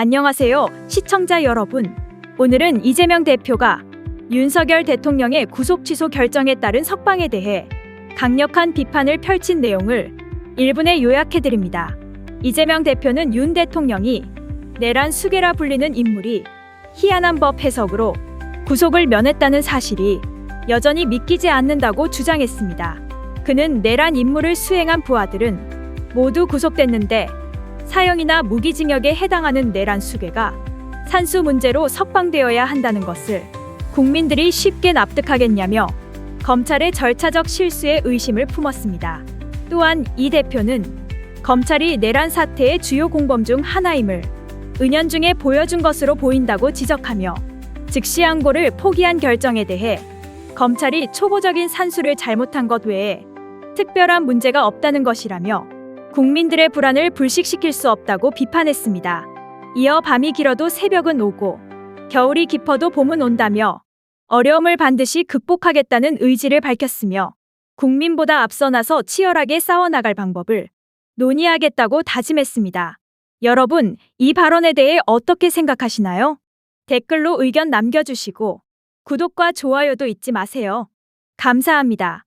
안녕하세요, 시청자 여러분. 오늘은 이재명 대표가 윤석열 대통령의 구속 취소 결정에 따른 석방에 대해 강력한 비판을 펼친 내용을 1분에 요약해 드립니다. 이재명 대표는 윤 대통령이 내란 수괴라 불리는 인물이 희한한 법 해석으로 구속을 면했다는 사실이 여전히 믿기지 않는다고 주장했습니다. 그는 내란 임무를 수행한 부하들은 모두 구속됐는데 사형이나 무기징역에 해당하는 내란 수괴가 산수 문제로 석방되어야 한다는 것을 국민들이 쉽게 납득하겠냐며 검찰의 절차적 실수에 의심을 품었습니다. 또한 이 대표는 검찰이 내란 사태의 주요 공범 중 하나임을 은연중에 보여준 것으로 보인다고 지적하며 즉시 항고를 포기한 결정에 대해 검찰이 초보적인 산수를 잘못한 것 외에 특별한 문제가 없다는 것이라며 국민들의 불안을 불식시킬 수 없다고 비판했습니다. 이어 밤이 길어도 새벽은 오고 겨울이 깊어도 봄은 온다며 어려움을 반드시 극복하겠다는 의지를 밝혔으며 국민보다 앞서 나서 치열하게 싸워나갈 방법을 논의하겠다고 다짐했습니다. 여러분, 이 발언에 대해 어떻게 생각하시나요? 댓글로 의견 남겨주시고 구독과 좋아요도 잊지 마세요. 감사합니다.